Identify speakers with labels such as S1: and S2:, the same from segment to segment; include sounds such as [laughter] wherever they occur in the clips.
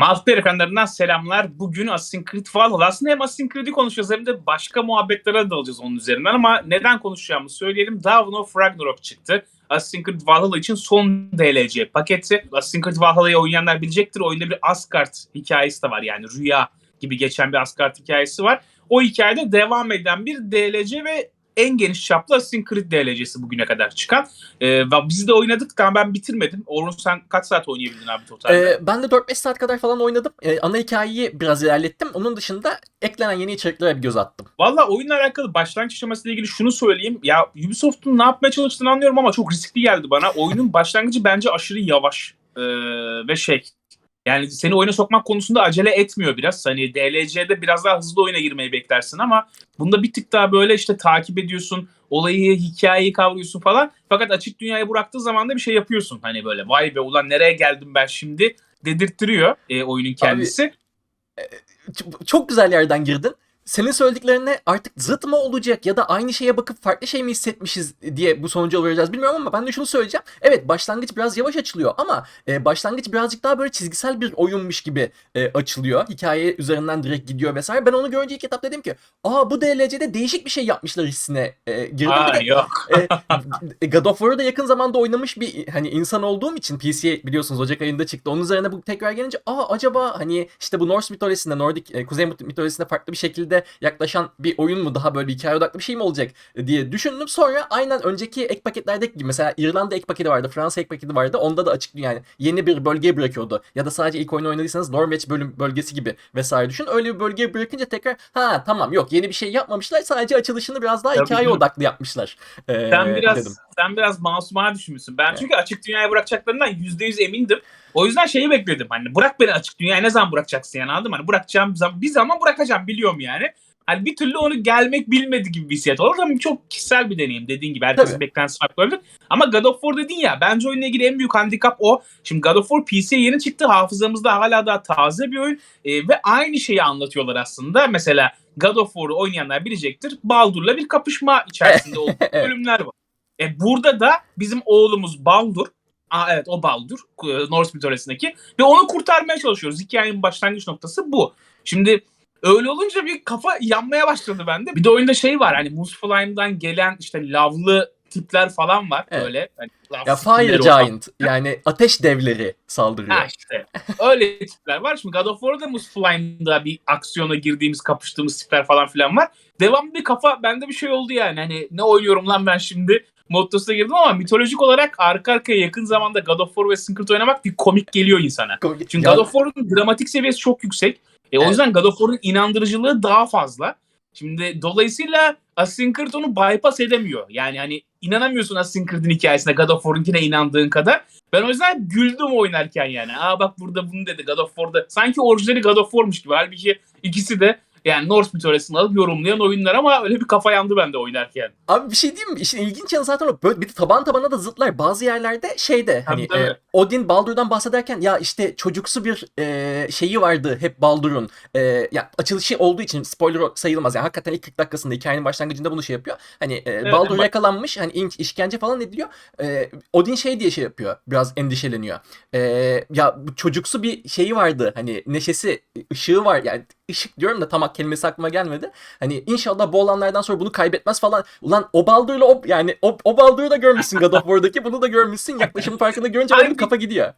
S1: Multiplayer ekranlarından selamlar. Bugün Assassin's Creed Valhalla. Aslında hem Assassin's Creed'i konuşacağız hem de başka muhabbetlere dalacağız onun üzerinden ama neden konuşacağımızı söyleyelim. Dawn of Ragnarok çıktı. Assassin's Creed Valhalla için son DLC paketi. Assassin's Creed Valhalla'yı oynayanlar bilecektir. Oyunda bir Asgard hikayesi de var yani rüya gibi geçen bir Asgard hikayesi var. O hikayede devam eden bir DLC ve en geniş çaplı Assassin's Creed DLC'si bugüne kadar çıkan. Ee, biz de oynadık. Tamam ben bitirmedim. Orhun sen kaç saat oynayabildin abi totalde?
S2: Ee, ben de 4-5 saat kadar falan oynadım. Ee, ana hikayeyi biraz ilerlettim. Onun dışında eklenen yeni içeriklere bir göz attım.
S1: Valla oyunla alakalı başlangıç aşamasıyla ilgili şunu söyleyeyim. Ya Ubisoft'un ne yapmaya çalıştığını anlıyorum ama çok riskli geldi bana. Oyunun başlangıcı bence aşırı yavaş. Ee, ve şey yani seni oyuna sokmak konusunda acele etmiyor biraz. Hani DLC'de biraz daha hızlı oyuna girmeyi beklersin ama bunda bir tık daha böyle işte takip ediyorsun. Olayı, hikayeyi kavruyorsun falan. Fakat açık dünyaya bıraktığı zaman da bir şey yapıyorsun. Hani böyle vay be ulan nereye geldim ben şimdi dedirttiriyor e, oyunun kendisi.
S2: Ç- Çok güzel yerden girdin. Senin söylediklerine artık zıt mı olacak ya da aynı şeye bakıp farklı şey mi hissetmişiz diye bu sonuca varacağız bilmiyorum ama ben de şunu söyleyeceğim. Evet başlangıç biraz yavaş açılıyor ama e, başlangıç birazcık daha böyle çizgisel bir oyunmuş gibi e, açılıyor. Hikaye üzerinden direkt gidiyor vesaire. Ben onu görünce ilk etapta dedim ki aa bu DLC'de değişik bir şey yapmışlar hissine e, girdim. Bir
S1: Aa,
S2: de
S1: yok.
S2: e, God of War'u da yakın zamanda oynamış bir hani insan olduğum için PC biliyorsunuz Ocak ayında çıktı. Onun üzerine bu tekrar gelince aa acaba hani işte bu Norse mitolojisinde Nordik e, Kuzey mitolojisinde farklı bir şekilde yaklaşan bir oyun mu daha böyle bir hikaye odaklı bir şey mi olacak diye düşündüm. Sonra aynen önceki ek paketlerdeki gibi mesela İrlanda ek paketi vardı, Fransa ek paketi vardı. Onda da açık yani yeni bir bölgeye bırakıyordu. Ya da sadece ilk oyunu oynadıysanız Norveç bölüm bölgesi gibi vesaire düşün. Öyle bir bölgeye bırakınca tekrar ha tamam yok yeni bir şey yapmamışlar. Sadece açılışını biraz daha
S1: Tabii
S2: hikaye
S1: canım.
S2: odaklı yapmışlar. Ee,
S1: Sen biraz
S2: dedim.
S1: Sen biraz masumane düşünmüşsün. Ben çünkü açık dünyaya bırakacaklarından %100 emindim. O yüzden şeyi bekledim. Hani bırak beni açık dünyaya ne zaman bırakacaksın yani anladın mı? Hani bırakacağım zaman, bir zaman bırakacağım biliyorum yani. Hani bir türlü onu gelmek bilmedi gibi bir hissiyat olur ama çok kişisel bir deneyim dediğin gibi. Herkesin
S2: Tabii.
S1: beklentisi farklı olabilir. Ama God of War dedin ya bence oyunla ilgili en büyük handikap o. Şimdi God of War PC'ye yeni çıktı. Hafızamızda hala daha taze bir oyun. E, ve aynı şeyi anlatıyorlar aslında. Mesela God of War'u oynayanlar bilecektir. Baldur'la bir kapışma içerisinde [laughs] olduğu
S2: Evet.
S1: bölümler var. E, burada da bizim oğlumuz Baldur. Aa, evet o Baldur. e, Norse mitolojisindeki. Ve onu kurtarmaya çalışıyoruz. Hikayenin başlangıç noktası bu. Şimdi öyle olunca bir kafa yanmaya başladı bende. Bir de oyunda şey var hani Muspelheim'dan gelen işte lavlı tipler falan var
S2: Evet.
S1: böyle. Hani
S2: Ya Fire. Giant yani ateş devleri saldırıyor.
S1: Ha işte öyle tipler var. Şimdi God of War'da Muspelheim'da bir aksiyona girdiğimiz, kapıştığımız tipler falan filan var. Devamlı bir kafa bende bir şey oldu yani. Hani ne oynuyorum lan ben şimdi mottosuna girdim ama mitolojik olarak arka arkaya yakın zamanda God of War ve Creed oynamak bir komik geliyor insana. Çünkü
S2: Ya-
S1: God of War'un dramatik seviyesi çok yüksek. E, o
S2: Evet.
S1: yüzden God of War'un inandırıcılığı daha fazla. Şimdi dolayısıyla Creed onu bypass edemiyor. Yani hani inanamıyorsun Assassin's Creed'in hikayesine God of War'unkine inandığın kadar. Ben o yüzden güldüm oynarken yani. Aa bak burada bunu dedi God of War'da. Sanki orijinali God of War'muş gibi. Halbuki ikisi de yani Norse mitolojisini alıp yorumlayan oyunlar ama öyle bir kafa yandı bende oynarken.
S2: Abi bir şey diyeyim mi? İşin ilginç yanı zaten o. Böyle bir de taban tabana da zıtlar. Bazı yerlerde şeyde hani
S1: tabii.
S2: e, Odin Baldur'dan bahsederken ya işte çocuksu bir e, şeyi vardı hep Baldur'un. E, ya açılışı olduğu için spoiler sayılmaz. Yani hakikaten ilk 40 dakikasında hikayenin başlangıcında bunu şey yapıyor. Hani e, Baldur
S1: bak-
S2: yakalanmış. Hani in- işkence falan ediliyor. E, Odin şey diye şey yapıyor. Biraz endişeleniyor. E, ya bu çocuksu bir şeyi vardı. Hani neşesi, ışığı var. Yani ışık diyorum da tam kelimesi aklıma gelmedi. Hani inşallah bu olanlardan sonra bunu kaybetmez falan. Ulan o Baldur'la o yani o, o Baldur'u da görmüşsün God of War'daki. Bunu da görmüşsün. Yaklaşım farkında görünce
S1: Hangi-
S2: kafa gidiyor.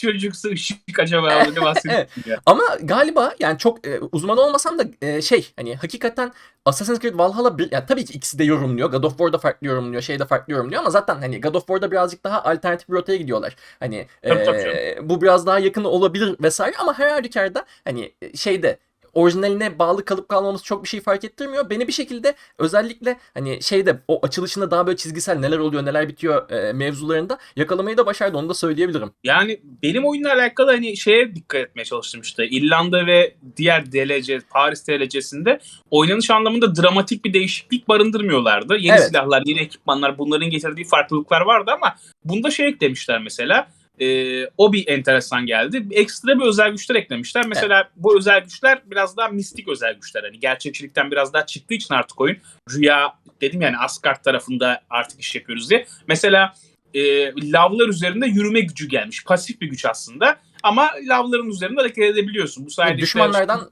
S1: Çocuksu ışık acaba ne bahsediyorsun [laughs] ya?
S2: Ama galiba yani çok e, uzman olmasam da e, şey hani hakikaten Assassin's Creed Valhalla bir, yani tabii ki ikisi de yorumluyor. God of War da farklı yorumluyor, şey de farklı yorumluyor ama zaten hani God of War'da birazcık daha alternatif bir rotaya gidiyorlar. Hani
S1: Tabii, tabii
S2: e, bu biraz daha yakın olabilir vesaire ama her halükarda hani e, şeyde orijinaline bağlı kalıp kalmamız çok bir şey fark ettirmiyor. Beni bir şekilde özellikle hani şeyde o açılışında daha böyle çizgisel neler oluyor neler bitiyor e, mevzularında yakalamayı da başardı onu da söyleyebilirim.
S1: Yani benim oyunla alakalı hani şeye dikkat etmeye çalıştım işte. İrlanda ve diğer DLC, Paris DLC'sinde oynanış anlamında dramatik bir değişiklik barındırmıyorlardı. Yeni
S2: Evet.
S1: silahlar, yeni ekipmanlar bunların getirdiği farklılıklar vardı ama bunda şey eklemişler mesela. Ee, o bir enteresan geldi. Ekstra bir özel güçler eklemişler. Mesela bu özel güçler biraz daha mistik özel güçler. Hani gerçekçilikten biraz daha çıktığı için artık oyun rüya dedim yani Asgard tarafında artık iş yapıyoruz diye. Mesela e, lavlar üzerinde yürüme gücü gelmiş. Pasif bir güç aslında. ama lavların üzerinde hareket edebiliyorsun. Bu sayede işte
S2: Düşmanlardan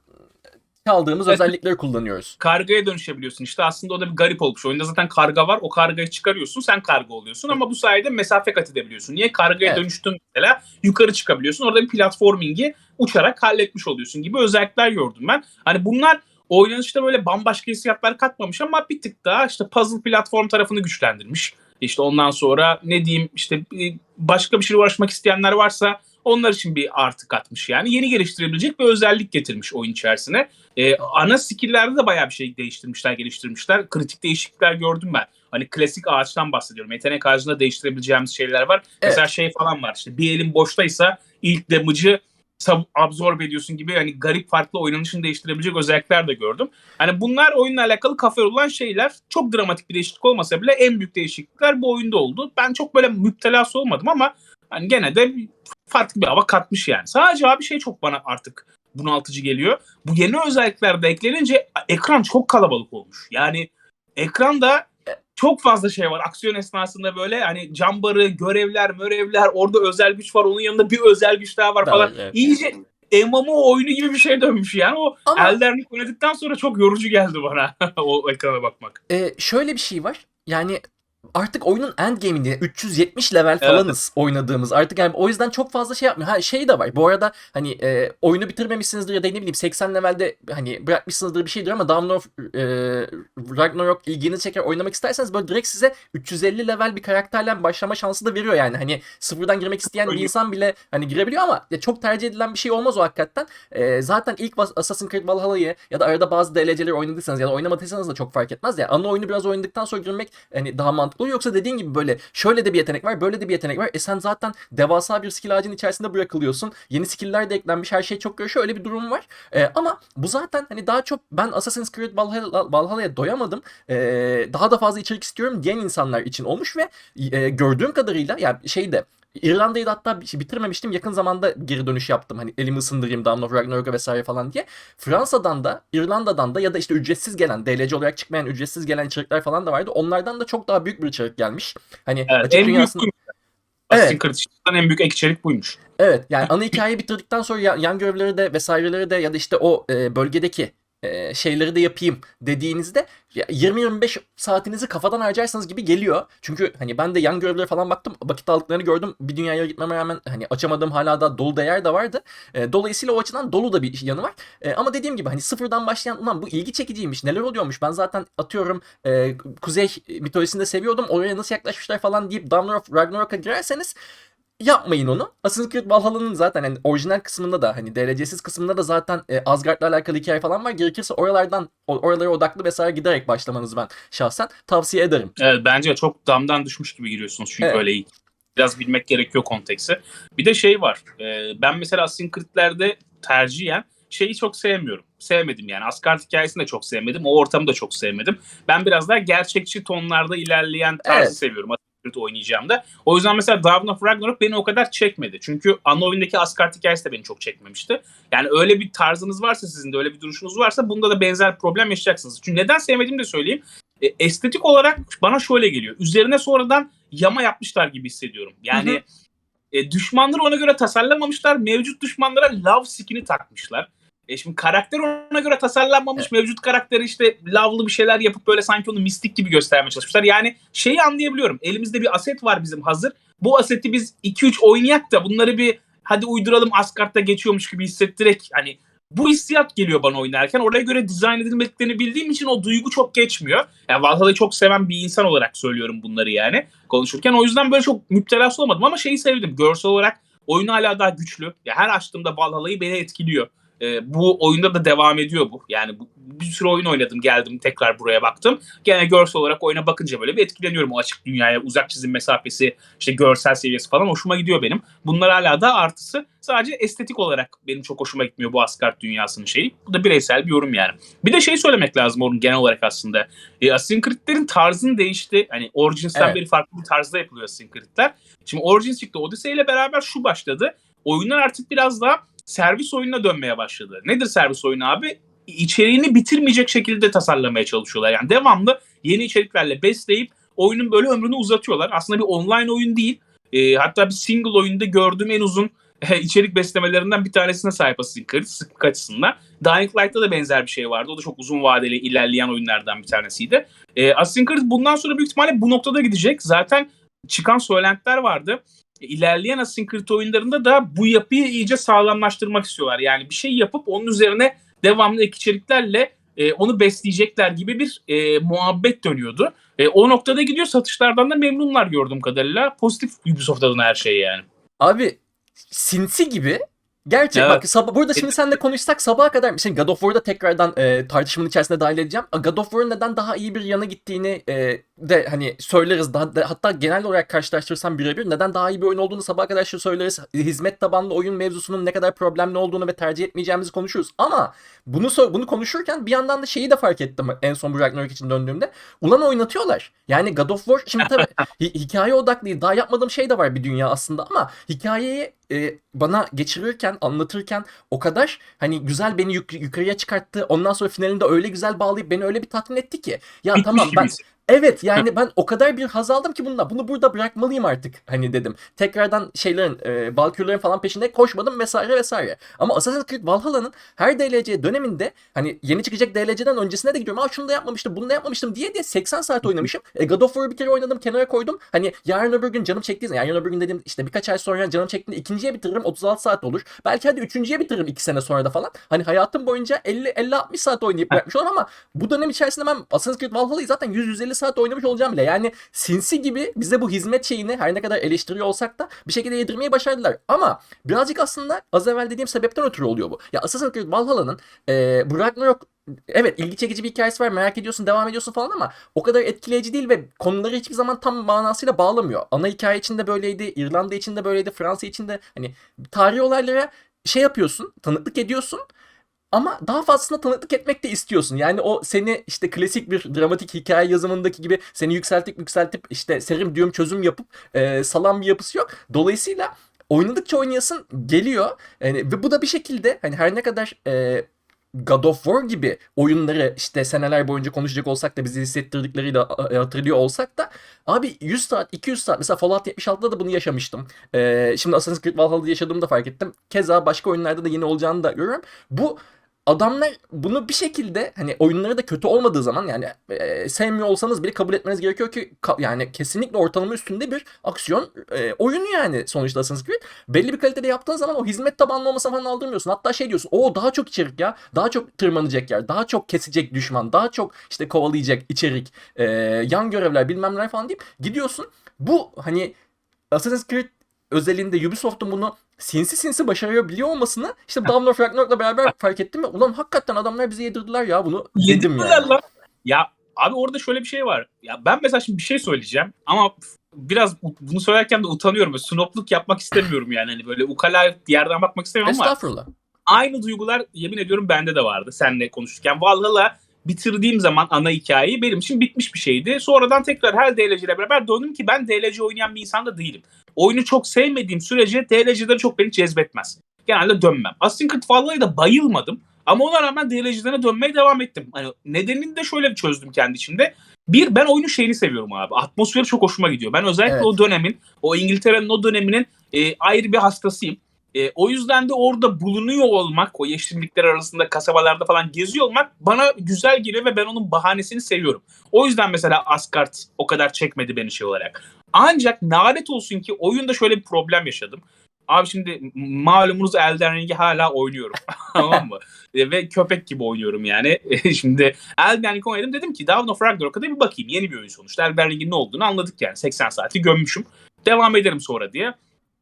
S1: Evet.
S2: özellikleri kullanıyoruz.
S1: kargaya dönüşebiliyorsun. İşte aslında o da bir garip olmuş. Oyunda zaten karga var. O kargayı çıkarıyorsun. Sen karga oluyorsun ama bu sayede mesafe kat edebiliyorsun. Niye? Kargaya
S2: Evet.
S1: dönüştün mesela yukarı çıkabiliyorsun. Orada bir platformingi uçarak halletmiş oluyorsun gibi özellikler gördüm ben. Hani bunlar oynanışta böyle bambaşka hissiyatlar katmamış ama bir tık daha işte puzzle platform tarafını güçlendirmiş. İşte ondan sonra ne diyeyim işte başka bir şeyle uğraşmak isteyenler varsa onlar için bir artı katmış yani. Yeni geliştirebilecek bir özellik getirmiş oyun içerisine. Ee, ana skill'lerde de bayağı bir şey değiştirmişler, geliştirmişler. Kritik değişiklikler gördüm ben. Hani klasik ağaçtan bahsediyorum. Yetenek ağacında değiştirebileceğimiz şeyler var. Mesela şey falan var işte bir elin boştaysa ilk damage'ı absorbe ediyorsun gibi hani garip farklı oynanışını değiştirebilecek özellikler de gördüm. Hani bunlar oyunla alakalı kafa yorulan şeyler. Çok dramatik bir değişiklik olmasa bile en büyük değişiklikler bu oyunda oldu. Ben çok böyle müptelası olmadım ama hani gene de farklı bir hava katmış yani. Sadece abi şey çok bana artık bunaltıcı geliyor. Bu yeni özellikler de eklenince ekran çok kalabalık olmuş. Yani ekranda çok fazla şey var. Aksiyon esnasında böyle hani cambarı, görevler, mörevler, orada özel güç var. Onun yanında bir özel güç daha var falan.
S2: evet.
S1: İyice MMO oyunu gibi bir şey dönmüş yani. O
S2: Ama-
S1: Elden Ring oynadıktan sonra çok yorucu geldi bana [laughs] o ekrana bakmak.
S2: Ee, şöyle bir şey var. Yani artık oyunun endgame'inde 370 level falanız oynadığımız. Artık yani o yüzden çok fazla şey yapmıyor. Ha şey de var. Bu arada hani e, oyunu bitirmemişsinizdir ya da ne bileyim 80 levelde hani bırakmışsınızdır bir şeydir ama Dawn of e, Ragnarok ilginizi çeker oynamak isterseniz böyle direkt size 350 level bir karakterle başlama şansı da veriyor yani. Hani sıfırdan girmek isteyen bir insan bile hani girebiliyor ama ya çok tercih edilen bir şey olmaz o hakikaten. E, zaten ilk Assassin's Creed Valhalla'yı ya da arada bazı DLC'leri oynadıysanız ya da oynamadıysanız da çok fark etmez. Yani ana oyunu biraz oynadıktan sonra girmek hani daha mantıklı oluyor. Yoksa dediğin gibi böyle şöyle de bir yetenek var, böyle de bir yetenek var. E sen zaten devasa bir skill ağacının içerisinde bırakılıyorsun. Yeni skill'ler de eklenmiş, her şey çok görüşüyor. Öyle bir durum var. E, ama bu zaten hani daha çok ben Assassin's Creed Valhalla, Valhalla'ya doyamadım. E, daha da fazla içerik istiyorum diyen insanlar için olmuş ve e, gördüğüm kadarıyla yani şeyde İrlanda'yı da hatta bir- bitirmemiştim. Yakın zamanda geri dönüş yaptım. Hani elimi ısındırayım Dawn of Ragnarok'a vesaire falan diye. Fransa'dan da, İrlanda'dan da ya da işte ücretsiz gelen, DLC olarak çıkmayan ücretsiz gelen içerikler falan da vardı. Onlardan da çok daha büyük bir içerik gelmiş. Hani
S1: Evet,
S2: açık
S1: en büyük
S2: dünyasında...
S1: Assassin's Creed işinden en büyük ek içerik buymuş.
S2: Evet yani ana hikayeyi bitirdikten sonra ya- yan görevleri de vesaireleri de ya da işte o e, bölgedeki e, şeyleri de yapayım dediğinizde ya 20-25 saatinizi kafadan harcarsanız gibi geliyor. Çünkü hani ben de yan görevlere falan baktım. Vakit aldıklarını gördüm. Bir dünyaya gitmeme rağmen hani açamadığım hala da dolu değer de vardı. E, dolayısıyla o açıdan dolu da bir yanı var. E, ama dediğim gibi hani sıfırdan başlayan ulan bu ilgi çekiciymiş. Neler oluyormuş? Ben zaten atıyorum Kuzey mitolojisinde seviyordum. Oraya nasıl yaklaşmışlar falan deyip Dawn of Ragnarok'a girerseniz yapmayın onu. Assassin's Creed Valhalla'nın zaten hani orijinal kısmında da hani DLC'siz kısmında da zaten e, Asgard'la alakalı hikaye falan var. Gerekirse oralardan oralara odaklı vesaire giderek başlamanızı ben şahsen tavsiye ederim.
S1: Evet, bence çok damdan düşmüş gibi giriyorsunuz çünkü
S2: Evet.
S1: öyle iyi. Biraz bilmek gerekiyor konteksti. Bir de şey var. e, ben mesela Assassin's Creed'lerde tercihen şeyi çok sevmiyorum. Sevmedim yani. Asgard hikayesini de çok sevmedim. O ortamı da çok sevmedim. Ben biraz daha gerçekçi tonlarda ilerleyen tarzı
S2: Evet.
S1: seviyorum. Creed oynayacağımda. O yüzden mesela Dawn of Ragnarok beni o kadar çekmedi. Çünkü ana oyundaki Asgard hikayesi de beni çok çekmemişti. Yani öyle bir tarzınız varsa sizin de öyle bir duruşunuz varsa bunda da benzer problem yaşayacaksınız. Çünkü neden sevmediğimi de söyleyeyim. E, estetik olarak bana şöyle geliyor. Üzerine sonradan yama yapmışlar gibi hissediyorum. Yani
S2: Hı hı.
S1: e, düşmanları ona göre tasarlamamışlar. Mevcut düşmanlara love skin'i takmışlar. E şimdi karakter ona göre tasarlanmamış. Mevcut karakteri işte lavlı bir şeyler yapıp böyle sanki onu mistik gibi göstermeye çalışmışlar. Yani şeyi anlayabiliyorum. Elimizde bir aset var bizim hazır. Bu aseti biz 2-3 oynayak da bunları bir hadi uyduralım Asgard'da geçiyormuş gibi hissettirek hani bu hissiyat geliyor bana oynarken. Oraya göre dizayn edilmediklerini bildiğim için o duygu çok geçmiyor. Yani Valhalla'yı çok seven bir insan olarak söylüyorum bunları yani konuşurken. O yüzden böyle çok müptelası olmadım ama şeyi sevdim. Görsel olarak oyun hala daha güçlü. Ya her açtığımda Valhalla'yı beni etkiliyor. Ee, bu oyunda da devam ediyor bu. Yani bu, bir sürü oyun oynadım geldim tekrar buraya baktım. Gene görsel olarak oyuna bakınca böyle bir etkileniyorum. O açık dünyaya uzak çizim mesafesi işte görsel seviyesi falan hoşuma gidiyor benim. Bunlar hala da artısı. Sadece estetik olarak benim çok hoşuma gitmiyor bu Asgard dünyasının şeyi. Bu da bireysel bir yorum yani. Bir de şey söylemek lazım onun genel olarak aslında. E, Assassin's Creed'lerin tarzını değişti. Hani Origins'ten
S2: Evet.
S1: beri farklı bir tarzda yapılıyor Assassin's Creed'ler. Şimdi Origins çıktı. Odyssey ile beraber şu başladı. Oyunlar artık biraz daha servis oyununa dönmeye başladı. Nedir servis oyunu abi? İçeriğini bitirmeyecek şekilde tasarlamaya çalışıyorlar. Yani devamlı yeni içeriklerle besleyip oyunun böyle ömrünü uzatıyorlar. Aslında bir online oyun değil. E, hatta bir single oyunda gördüğüm en uzun [laughs] içerik beslemelerinden bir tanesine sahip Assassin's Creed sıklık açısından. Dying Light'ta da benzer bir şey vardı. O da çok uzun vadeli ilerleyen oyunlardan bir tanesiydi. E, Assassin's Creed bundan sonra büyük ihtimalle bu noktada gidecek. Zaten çıkan söylentiler vardı. İlerleyen Assassin's Creed oyunlarında da bu yapıyı iyice sağlamlaştırmak istiyorlar. Yani bir şey yapıp onun üzerine devamlı ek içeriklerle e, onu besleyecekler gibi bir e, muhabbet dönüyordu. E, o noktada gidiyor satışlardan da memnunlar gördüğüm kadarıyla. Pozitif Ubisoft adına her şey yani.
S2: Abi sinsi gibi Gerçek
S1: Evet.
S2: bak sabah, burada şimdi seninle konuşsak sabaha kadar şimdi God of War'da tekrardan e, tartışmanın içerisine dahil edeceğim. God of War'ın neden daha iyi bir yana gittiğini e, de hani söyleriz. Daha, da- hatta genel olarak karşılaştırsam birebir neden daha iyi bir oyun olduğunu sabaha kadar şu söyleriz. Hizmet tabanlı oyun mevzusunun ne kadar problemli olduğunu ve tercih etmeyeceğimizi konuşuruz. Ama bunu bunu konuşurken bir yandan da şeyi de fark ettim en son bu Ragnarok için döndüğümde. Ulan oynatıyorlar. Yani God of War şimdi tabii [laughs] hi- hikaye odaklı daha yapmadığım şey de var bir dünya aslında ama hikayeyi e, bana geçirirken anlatırken o kadar hani güzel beni yuk- yukarıya çıkarttı. Ondan sonra finalinde öyle güzel bağlayıp beni öyle bir tatmin etti ki. Ya
S1: Bitmiş
S2: tamam ben
S1: gibiyiz.
S2: Evet yani ben o kadar bir haz aldım ki bundan. Bunu burada bırakmalıyım artık hani dedim. Tekrardan şeylerin, e, Valkyrie'lerin falan peşinde koşmadım vesaire vesaire. Ama Assassin's Creed Valhalla'nın her DLC döneminde hani yeni çıkacak DLC'den öncesine de gidiyorum. Aa şunu da yapmamıştım, bunu da yapmamıştım diye diye 80 saat oynamışım. E, God of War'ı bir kere oynadım, kenara koydum. Hani yarın öbür gün canım çektiği zaman, yarın öbür gün dediğim işte birkaç ay sonra canım çektiğinde ikinciye bitiririm 36 saat olur. Belki hadi üçüncüye bitiririm 2 sene sonra da falan. Hani hayatım boyunca 50-60 saat oynayıp bırakmış olurum ama bu dönem içerisinde ben Assassin's Creed Valhalla'yı zaten 100-150 saat oynamış olacağım bile. Yani sinsi gibi bize bu hizmet şeyini her ne kadar eleştiriyor olsak da bir şekilde yedirmeyi başardılar. Ama birazcık aslında az evvel dediğim sebepten ötürü oluyor bu. Ya Assassin's Creed Valhalla'nın e, bu Ragnarok evet ilgi çekici bir hikayesi var merak ediyorsun devam ediyorsun falan ama o kadar etkileyici değil ve konuları hiçbir zaman tam manasıyla bağlamıyor. Ana hikaye içinde böyleydi, İrlanda içinde böyleydi, Fransa içinde hani tarihi olaylara şey yapıyorsun, tanıklık ediyorsun ama daha fazlasına tanıklık etmek de istiyorsun. Yani o seni işte klasik bir dramatik hikaye yazımındaki gibi seni yükseltip yükseltip işte serim diyorum çözüm yapıp e, salan bir yapısı yok. Dolayısıyla oynadıkça oynayasın geliyor. Yani, ve bu da bir şekilde hani her ne kadar e, God of War gibi oyunları işte seneler boyunca konuşacak olsak da bizi hissettirdikleriyle e, hatırlıyor olsak da abi 100 saat 200 saat mesela Fallout 76'da da bunu yaşamıştım. Ee, şimdi Assassin's Creed Valhalla'da yaşadığımı da fark ettim. Keza başka oyunlarda da yine olacağını da görüyorum. Bu adamlar bunu bir şekilde hani oyunları da kötü olmadığı zaman yani e, sevmiyor olsanız bile kabul etmeniz gerekiyor ki ka- yani kesinlikle ortalama üstünde bir aksiyon e, oyunu yani Assassin's Creed. Belli bir kalitede yaptığın zaman o hizmet tabanlı olmasına falan aldırmıyorsun. Hatta şey diyorsun o daha çok içerik ya. Daha çok tırmanacak yer. Daha çok kesecek düşman. Daha çok işte kovalayacak içerik. e, yan görevler bilmem neler falan deyip gidiyorsun. Bu hani Assassin's Creed özelinde Ubisoft'un bunu sinsi sinsi başarabiliyor olmasını işte of Ragnarok'la beraber fark ettim ve ulan hakikaten adamlar bize yedirdiler ya bunu dedim
S1: Yedirdiler
S2: yani.
S1: lan. Ya abi orada şöyle bir şey var. Ya ben mesela şimdi bir şey söyleyeceğim ama biraz bunu söylerken de utanıyorum. Snopluk yapmak istemiyorum yani. Hani böyle ukala yerden bakmak istemiyorum ama
S2: Estağfurullah.
S1: aynı duygular yemin ediyorum bende de vardı seninle konuşurken. Valhalla bitirdiğim zaman ana hikayeyi benim için bitmiş bir şeydi. Sonradan tekrar her DLC ile beraber döndüm ki ben DLC oynayan bir insan da değilim. Oyunu çok sevmediğim sürece DLC'leri çok beni cezbetmez. Genelde dönmem. Assassin's Creed Valhalla'ya da bayılmadım. Ama ona rağmen DLC'lerine dönmeye devam ettim. Hani nedenini de şöyle bir çözdüm kendi içimde. Bir, ben oyunun şeyini seviyorum abi. Atmosferi çok hoşuma gidiyor. Ben özellikle
S2: Evet.
S1: o dönemin, o İngiltere'nin o döneminin e, ayrı bir hastasıyım. E, o yüzden de orada bulunuyor olmak, o yeşillikler arasında kasabalarda falan geziyor olmak bana güzel geliyor ve ben onun bahanesini seviyorum. O yüzden mesela Asgard o kadar çekmedi beni şey olarak. Ancak lanet olsun ki oyunda şöyle bir problem yaşadım. Abi şimdi malumunuz Elden Ring'i hala oynuyorum. [laughs] tamam mı? E, ve köpek gibi oynuyorum yani. E, şimdi Elden Ring oynadım dedim ki Dawn of Ragnarok'a da bir bakayım. Yeni bir oyun sonuçta. Elden Ring'in ne olduğunu anladık yani. 80 saati gömmüşüm. Devam ederim sonra diye.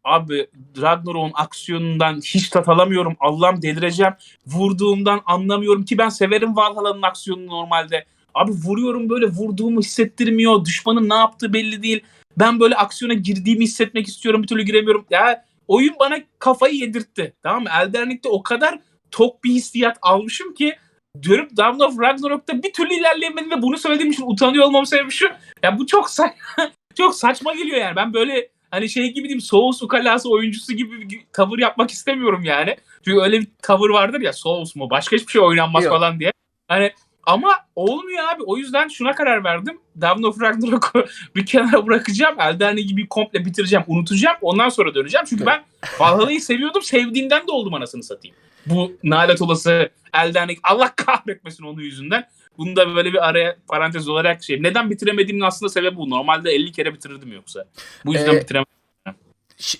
S1: Abi Ragnarok'un aksiyonundan hiç tat alamıyorum. Allah'ım delireceğim. Vurduğumdan anlamıyorum ki ben severim Valhalla'nın aksiyonunu normalde. Abi vuruyorum böyle vurduğumu hissettirmiyor. Düşmanın ne yaptığı belli değil. Ben böyle aksiyona girdiğimi hissetmek istiyorum. Bir türlü giremiyorum. Ya oyun bana kafayı yedirtti. Tamam mı? Elden o kadar tok bir hissiyat almışım ki diyorum Dawn of Ragnarok'ta bir türlü ilerleyemedim ve bunu söylediğim için utanıyor olmam sebebi şu. Ya bu çok sa- [laughs] çok saçma geliyor yani. Ben böyle hani şey gibi diyeyim Souls ukalası oyuncusu gibi bir tavır yapmak istemiyorum yani. Çünkü öyle bir tavır vardır ya Souls mu başka hiçbir şey oynanmaz
S2: Yok.
S1: falan diye. Hani Ama olmuyor abi. O yüzden şuna karar verdim. Dawn of Ragnarok'u [laughs] bir kenara bırakacağım. Elden gibi komple bitireceğim. Unutacağım. Ondan sonra döneceğim. Çünkü ben Valhalla'yı seviyordum. Sevdiğimden de oldum anasını satayım. Bu nalet olası Elden. Allah kahretmesin onun yüzünden. Bunu da böyle bir araya parantez olarak şey. Neden bitiremediğimin aslında sebebi bu. Normalde 50 kere bitirirdim yoksa. Bu yüzden
S2: Ee,
S1: bitiremedim.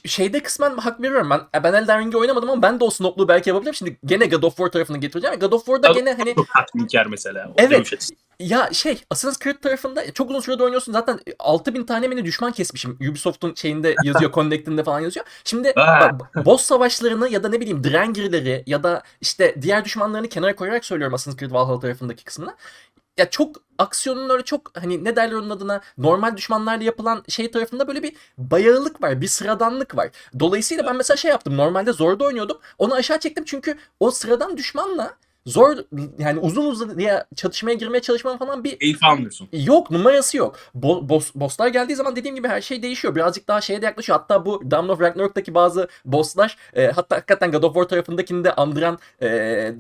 S2: Şeyde kısmen hak veriyorum ben. Ben Elden Ring'i oynamadım ama ben de o snopluğu belki yapabilirim. Şimdi gene God of War tarafını getireceğim. God of War'da
S1: Tabii.
S2: gene hani
S1: Çok tatminkar mesela. O
S2: Evet. ya şey Assassin's Creed tarafında çok uzun sürede oynuyorsun. Zaten 6000 tane mi ne düşman kesmişim. Ubisoft'un şeyinde [laughs] yazıyor, Connect'inde falan yazıyor. Şimdi bak, boss savaşlarını ya da ne bileyim Drengir'leri ya da işte diğer düşmanlarını kenara koyarak söylüyorum Assassin's Creed Valhalla tarafındaki kısmını. Ya çok aksiyonun öyle çok hani ne derler onun adına normal düşmanlarla yapılan şey tarafında böyle bir bayağılık var, bir sıradanlık var. Dolayısıyla ben mesela şey yaptım. Normalde zorda oynuyordum. Onu aşağı çektim çünkü o sıradan düşmanla zor yani uzun uzun diye çatışmaya girmeye çalışmam falan bir
S1: Keyif almıyorsun.
S2: Yok numarası yok. Bo- boss, bosslar geldiği zaman dediğim gibi her şey değişiyor. Birazcık daha şeye de yaklaşıyor. Hatta bu Dawn of Ragnarok'taki bazı bosslar e, hatta hakikaten God of War tarafındakini de andıran e,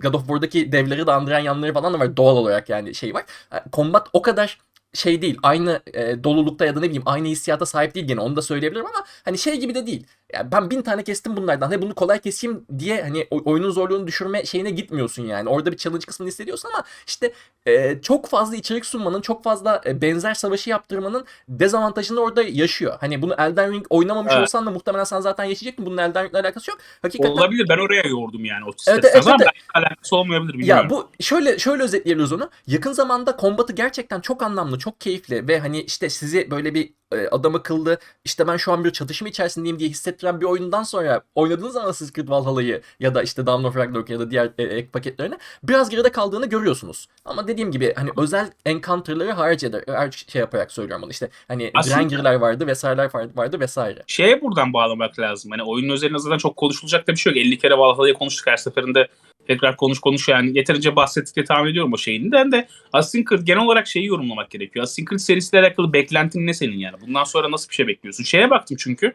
S2: God of War'daki devleri de andıran yanları falan da var doğal olarak yani şey var. E, Combat o kadar şey değil. Aynı e, dolulukta ya da ne bileyim aynı hissiyata sahip değil gene onu da söyleyebilirim ama hani şey gibi de değil. Yani ben bin tane kestim bunlardan. Hani bunu kolay keseyim diye hani oyunun zorluğunu düşürme şeyine gitmiyorsun yani. Orada bir challenge kısmını hissediyorsun ama işte e, çok fazla içerik sunmanın, çok fazla e, benzer savaşı yaptırmanın dezavantajını orada yaşıyor. Hani bunu Elden Ring oynamamış
S1: Evet.
S2: olsan da muhtemelen sen zaten yaşayacaktın. Bunun Elden Ring'le alakası yok. Hakikaten
S1: Olabilir. Ben oraya yordum yani o
S2: Evet,
S1: evet,
S2: evet,
S1: alakası olmayabilir. Bilmiyorum.
S2: Ya bu şöyle şöyle özetleyebiliriz onu. Yakın zamanda kombatı gerçekten çok anlamlı, çok keyifli ve hani işte sizi böyle bir e, adam akıllı işte ben şu an bir çatışma içerisindeyim diye hissettiren bir oyundan sonra oynadığınız zaman Assassin's Creed Valhalla'yı ya da işte Dawn of Ragnarok ya da diğer e, ek paketlerini biraz geride kaldığını görüyorsunuz. Ama dediğim gibi hani özel encounter'ları hariç eder, her şey yaparak söylüyorum bunu. İşte hani
S1: Aslında-
S2: vardı vesaireler var- vardı vesaire.
S1: şeye buradan bağlamak lazım. Hani oyunun üzerine zaten çok konuşulacak da bir şey yok. 50 kere Valhalla'yı konuştuk her seferinde. Tekrar konuş konuş yani yeterince bahsettik diye tahmin ediyorum o şeyinden de Creed genel olarak şeyi yorumlamak gerekiyor. Creed serisiyle alakalı beklentin ne senin yani? Bundan sonra nasıl bir şey bekliyorsun? Şeye baktım çünkü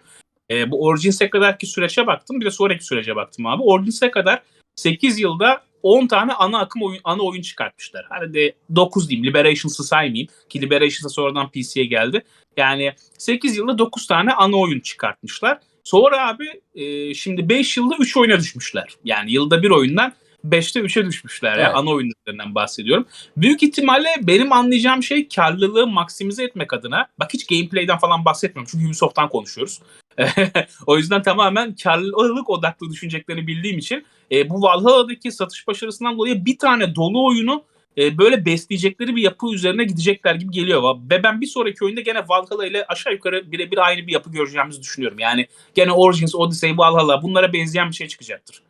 S1: e, bu Origins'e kadarki süreçe baktım bir de sonraki sürece baktım abi. Origins'e kadar 8 yılda 10 tane ana akım oyun, ana oyun çıkartmışlar. Hadi de 9 diyeyim. Liberations'ı saymayayım. Ki Liberations'a sonradan PC'ye geldi. Yani 8 yılda 9 tane ana oyun çıkartmışlar. Sonra abi e, şimdi 5 yılda 3 oyuna düşmüşler. Yani yılda bir oyundan 5'te 3'e düşmüşler. Yani
S2: Evet.
S1: ana oyunlarından bahsediyorum. Büyük ihtimalle benim anlayacağım şey karlılığı maksimize etmek adına. Bak hiç gameplay'den falan bahsetmiyorum. Çünkü Ubisoft'tan konuşuyoruz. [laughs] o yüzden tamamen karlılık odaklı düşüneceklerini bildiğim için e, bu Valhalla'daki satış başarısından dolayı bir tane dolu oyunu e, böyle besleyecekleri bir yapı üzerine gidecekler gibi geliyor. Ve ben bir sonraki oyunda gene Valhalla ile aşağı yukarı birebir aynı bir yapı göreceğimizi düşünüyorum. Yani gene Origins, Odyssey, Valhalla bunlara benzeyen bir şey çıkacaktır.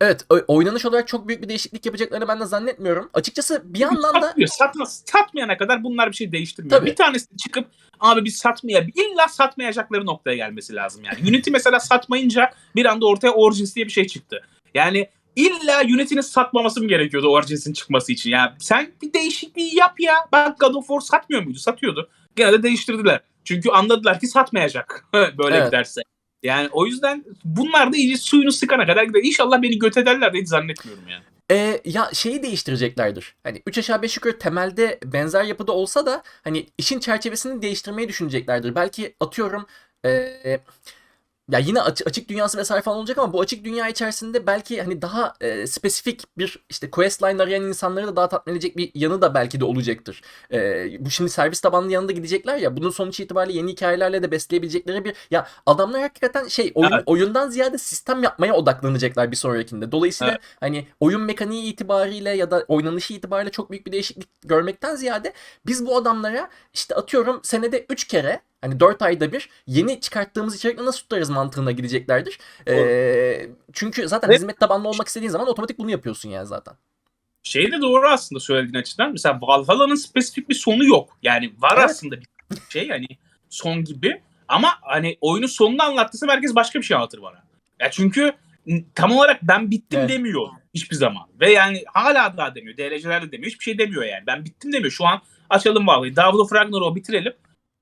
S2: Evet oynanış olarak çok büyük bir değişiklik yapacaklarını ben de zannetmiyorum. Açıkçası bir yandan da
S1: Satmıyor. Satmaz, satmayana kadar bunlar bir şey değiştirmiyor.
S2: Tabii.
S1: Bir tanesi çıkıp abi biz satmaya illa satmayacakları noktaya gelmesi lazım yani. Unity mesela satmayınca bir anda ortaya Origins diye bir şey çıktı. Yani illa Unity'nin satmaması mı gerekiyordu Origins'in çıkması için? Yani sen bir değişikliği yap ya. Bak God of War satmıyor muydu? Satıyordu. Gene de değiştirdiler. Çünkü anladılar ki satmayacak [laughs] böyle
S2: Evet.
S1: giderse. Yani o yüzden bunlar da iyice suyunu sıkana kadar gider. İnşallah beni göt ederler de hiç zannetmiyorum yani.
S2: E, ya şeyi değiştireceklerdir. Hani 3 aşağı 5 yukarı temelde benzer yapıda olsa da hani işin çerçevesini değiştirmeyi düşüneceklerdir. Belki atıyorum e, ya yine aç- açık dünyası vesaire falan olacak ama bu açık dünya içerisinde belki hani daha e, spesifik bir işte questline arayan insanları da daha tatmin edecek bir yanı da belki de olacaktır. E, bu şimdi servis tabanlı yanında gidecekler ya bunun sonuç itibariyle yeni hikayelerle de besleyebilecekleri bir ya adamlar hakikaten şey oyun,
S1: Evet.
S2: oyundan ziyade sistem yapmaya odaklanacaklar bir sonrakinde. Dolayısıyla
S1: Evet.
S2: hani oyun mekaniği itibariyle ya da oynanışı itibariyle çok büyük bir değişiklik görmekten ziyade biz bu adamlara işte atıyorum senede 3 kere hani 4 ayda bir yeni çıkarttığımız içerikle nasıl tutarız mantığına gideceklerdir. Ee, çünkü zaten
S1: Ve-
S2: hizmet tabanlı olmak istediğin zaman otomatik bunu yapıyorsun yani zaten.
S1: Şey de doğru aslında söylediğin açıdan. Mesela Valhalla'nın spesifik bir sonu yok. Yani var
S2: Evet.
S1: aslında bir şey hani son gibi. Ama hani oyunun sonunu anlattıysa herkes başka bir şey anlatır bana. Ya çünkü tam olarak ben bittim
S2: Evet.
S1: demiyor hiçbir zaman. Ve yani hala daha demiyor. DLC'ler de demiyor. Hiçbir şey demiyor yani. Ben bittim demiyor. Şu an açalım. Dawn of Ragnarok'u bitirelim.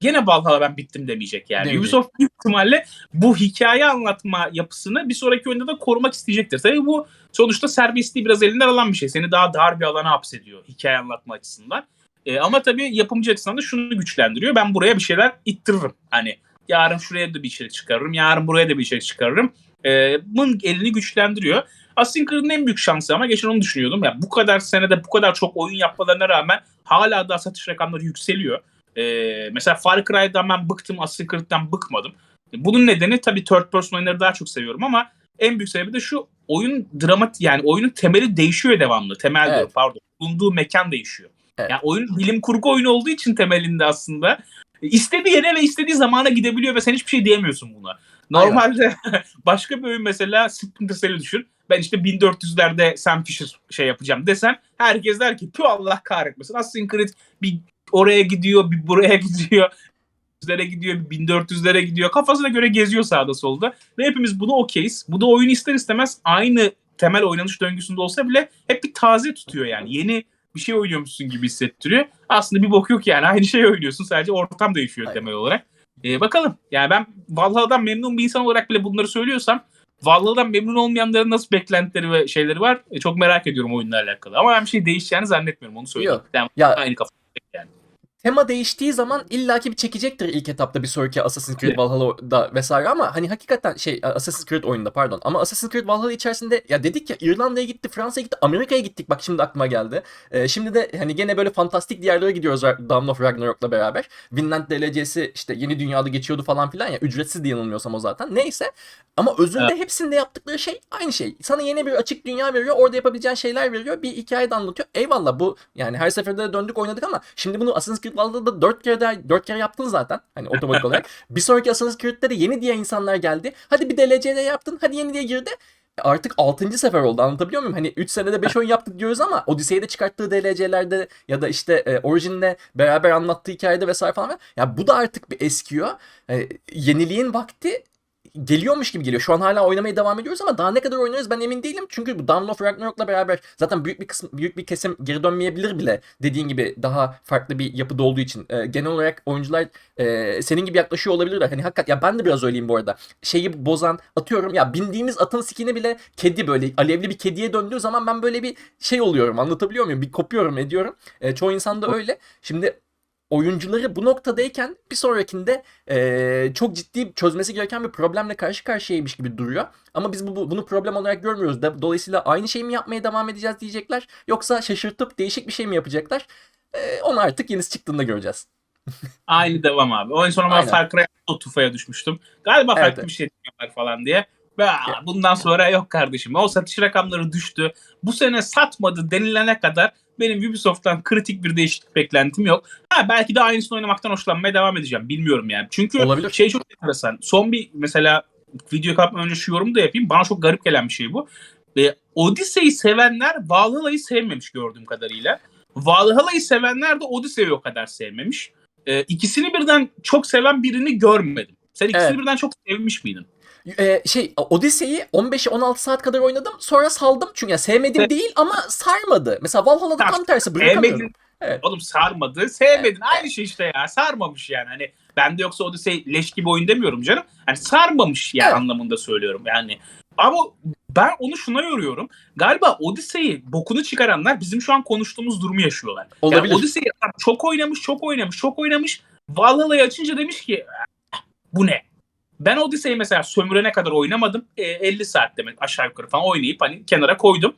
S1: Gene Valhalla ben bittim demeyecek yani.
S2: Demeyecek.
S1: Ubisoft büyük ihtimalle bu hikaye anlatma yapısını bir sonraki oyunda da korumak isteyecektir. Tabii bu sonuçta serbestliği biraz elinden alan bir şey. Seni daha dar bir alana hapsediyor hikaye anlatma açısından. E, ama tabii yapımcı açısından da şunu güçlendiriyor. Ben buraya bir şeyler ittiririm. Hani yarın şuraya da bir içerik çıkarırım. Yarın buraya da bir içerik çıkarırım. E, bunun elini güçlendiriyor. Assassin's Creed'in en büyük şansı ama geçen onu düşünüyordum. Ya bu kadar senede bu kadar çok oyun yapmalarına rağmen hala da satış rakamları yükseliyor. Ee, mesela Far Cry'dan ben bıktım, Assassin's Creed'den bıkmadım. Bunun nedeni tabii third person oyunları daha çok seviyorum ama en büyük sebebi de şu oyun dramat yani oyunun temeli değişiyor devamlı. Temel
S2: Evet.
S1: diyorum, pardon. Bulunduğu mekan değişiyor.
S2: Evet.
S1: Yani oyun bilim kurgu oyunu olduğu için temelinde aslında istediği yere ve istediği zamana gidebiliyor ve sen hiçbir şey diyemiyorsun buna. Normalde [laughs] başka bir oyun mesela Splinter Cell'i düşün. Ben işte 1400'lerde Sam Fisher şey yapacağım desem herkes der ki tüh Allah kahretmesin. Assassin's Creed bir oraya gidiyor bir buraya [laughs] gidiyor. 100'lere gidiyor, bir 1400'lere gidiyor. Kafasına göre geziyor sağda solda. Ve hepimiz buna okeyiz. Bu da oyunu ister istemez aynı temel oynanış döngüsünde olsa bile hep bir taze tutuyor yani. Yeni bir şey oynuyormuşsun gibi hissettiriyor. Aslında bir bok yok yani. Aynı şeyi oynuyorsun. Sadece ortam değişiyor
S2: Aynen.
S1: temel olarak. Ee, bakalım. Yani ben Valhalla'dan memnun bir insan olarak bile bunları söylüyorsam Valhalla'dan memnun olmayanların nasıl beklentileri ve şeyleri var e, çok merak ediyorum oyunla alakalı. Ama ben bir şey değişeceğini zannetmiyorum onu söyleyeyim.
S2: Yok.
S1: Yani
S2: Ya
S1: aynı kafa yani.
S2: Tema değiştiği zaman illaki bir çekecektir ilk etapta bir sonraki Assassin's Creed
S1: Evet.
S2: Valhalla'da vesaire ama hani hakikaten şey Assassin's Creed oyununda pardon ama Assassin's Creed Valhalla içerisinde ya dedik ya İrlanda'ya gitti, Fransa'ya gitti, Amerika'ya gittik bak şimdi aklıma geldi. Ee, şimdi de hani gene böyle fantastik diyarlara gidiyoruz Dawn of Ragnarok'la beraber. Vinland DLC'si işte yeni dünyada geçiyordu falan filan ya ücretsiz de yanılmıyorsam o zaten. Neyse ama özünde hepsinde yaptıkları şey aynı şey. Sana yeni bir açık dünya veriyor, orada yapabileceğin şeyler veriyor, bir hikaye de anlatıyor. Eyvallah bu yani her seferinde de döndük oynadık ama şimdi bunu Assassin's Creed Valhalla'da 4 kere daha 4 kere yaptın zaten. Hani otomatik olarak. [laughs] Bir sonraki Assassin's Creed'de de yeni diye insanlar geldi. Hadi bir DLC'de yaptın. Hadi yeni diye girdi. Artık 6. sefer oldu anlatabiliyor muyum? Hani 3 senede 5 [laughs] oyun yaptık diyoruz ama Odyssey'de çıkarttığı DLC'lerde ya da işte e, Origin'le beraber anlattığı hikayede vesaire falan. Ya bu da artık bir eskiyor. E, yeniliğin vakti geliyormuş gibi geliyor. Şu an hala oynamaya devam ediyoruz ama daha ne kadar oynarız ben emin değilim. Çünkü bu Dawn of Ragnarok'la beraber zaten büyük bir kısım büyük bir kesim geri dönmeyebilir bile. Dediğin gibi daha farklı bir yapıda olduğu için. Ee, genel olarak oyuncular e, senin gibi yaklaşıyor olabilirler. Hani hakikat ya ben de biraz öyleyim bu arada. Şeyi bozan atıyorum ya bindiğimiz atın skini bile kedi böyle alevli bir kediye döndüğü zaman ben böyle bir şey oluyorum. Anlatabiliyor muyum? Bir kopuyorum ediyorum. E, çoğu insan da öyle. Şimdi oyuncuları bu noktadayken bir sonrakinde eee, çok ciddi çözmesi gereken bir problemle karşı karşıyaymış gibi duruyor. Ama biz bu, bu- bunu problem olarak görmüyoruz. Da- Dolayısıyla aynı şeyi mi yapmaya devam edeceğiz diyecekler. Yoksa şaşırtıp değişik bir şey mi yapacaklar? Eee, onu artık yenisi çıktığında göreceğiz. [laughs]
S1: Aynı devam abi. O en son ama
S2: Aynen.
S1: Far Cry'da o tufaya düşmüştüm. Galiba farklı
S2: evet.
S1: bir şey yapıyorlar falan diye. Ve bundan sonra yok kardeşim. O satış rakamları düştü. Bu sene satmadı denilene kadar benim Ubisoft'tan kritik bir değişiklik beklentim yok. Ha belki de aynısını oynamaktan hoşlanmaya devam edeceğim. Bilmiyorum yani. Çünkü
S2: Olabilir.
S1: şey çok enteresan. Son bir mesela video kapatmadan önce şu yorumu da yapayım. Bana çok garip gelen bir şey bu. E, Odyssey'i sevenler Valhalla'yı sevmemiş gördüğüm kadarıyla. Valhalla'yı sevenler de Odyssey'i o kadar sevmemiş. E, ikisini birden çok seven birini görmedim. Sen ikisini
S2: Evet.
S1: birden çok sevmiş miydin?
S2: Eee, şey Odyssey'i 15-16 saat kadar oynadım. Sonra saldım. Çünkü ya sevmedim
S1: Evet.
S2: değil ama sarmadı. Mesela Valhalla'da tam tersi bırakamıyorum. Evet.
S1: Oğlum sarmadı. Sevmedin. Aynı şey işte ya. Sarmamış yani. Hani ben de yoksa Odyssey leş gibi oyun demiyorum canım. Hani sarmamış ya
S2: Evet.
S1: anlamında söylüyorum yani. Ama ben onu şuna yoruyorum. Galiba Odyssey'i bokunu çıkaranlar bizim şu an konuştuğumuz durumu yaşıyorlar.
S2: Olabilir.
S1: Yani Odyssey'i çok oynamış, çok oynamış, çok oynamış. Valhalla'yı açınca demiş ki "Ah, bu ne? Ben Odyssey'i mesela sömürene kadar oynamadım. E, 50 saat demek aşağı yukarı falan oynayıp hani kenara koydum.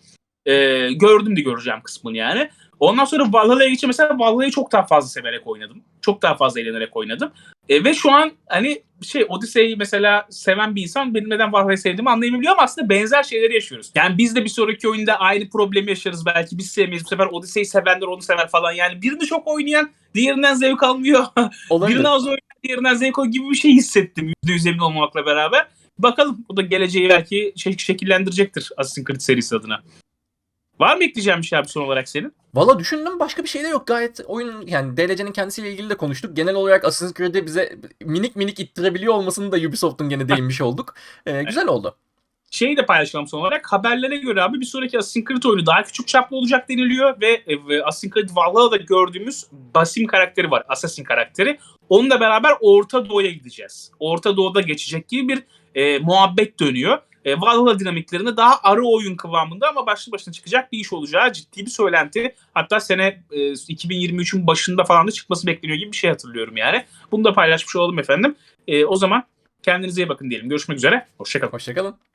S1: E, gördüm de göreceğim kısmını yani. Ondan sonra Valhalla'ya geçince mesela Valhalla'yı çok daha fazla severek oynadım. Çok daha fazla eğlenerek oynadım. E, ve şu an hani şey Odyssey'i mesela seven bir insan benim neden Valhalla'yı sevdiğimi anlayabiliyor ama aslında benzer şeyleri yaşıyoruz. Yani biz de bir sonraki oyunda aynı problemi yaşarız belki. Biz sevmeyiz. Bu sefer Odyssey'i sevenler onu sever falan. Yani birini çok oynayan diğerinden zevk almıyor. [laughs]
S2: Olabilir.
S1: Birini az oynayan diğerinden zevk gibi bir şey hissettim %100 emin olmamakla beraber. Bakalım bu da geleceği belki şek- şekillendirecektir Assassin's Creed serisi adına. Var mı ekleyeceğim bir şey abi son olarak senin?
S2: Valla düşündüm başka bir şey de yok. Gayet oyun yani DLC'nin kendisiyle ilgili de konuştuk. Genel olarak Assassin's Creed'e bize minik minik ittirebiliyor olmasını da Ubisoft'un gene değinmiş olduk. Ee, güzel oldu.
S1: Şeyi de paylaşalım son olarak. Haberlere göre abi bir sonraki Assassin's Creed oyunu daha küçük çaplı olacak deniliyor ve, e, Assassin's Creed Valhalla'da gördüğümüz Basim karakteri var. Assassin karakteri. Onunla beraber Orta Doğu'ya gideceğiz. Orta Doğu'da geçecek gibi bir e, muhabbet dönüyor. E, Valhalla dinamiklerinde daha arı oyun kıvamında ama başlı başına çıkacak bir iş olacağı ciddi bir söylenti. Hatta sene e, 2023'ün başında falan da çıkması bekleniyor gibi bir şey hatırlıyorum yani. Bunu da paylaşmış olalım efendim. E, o zaman kendinize iyi bakın diyelim. Görüşmek üzere. Hoşçakalın.
S2: Hoşçakalın.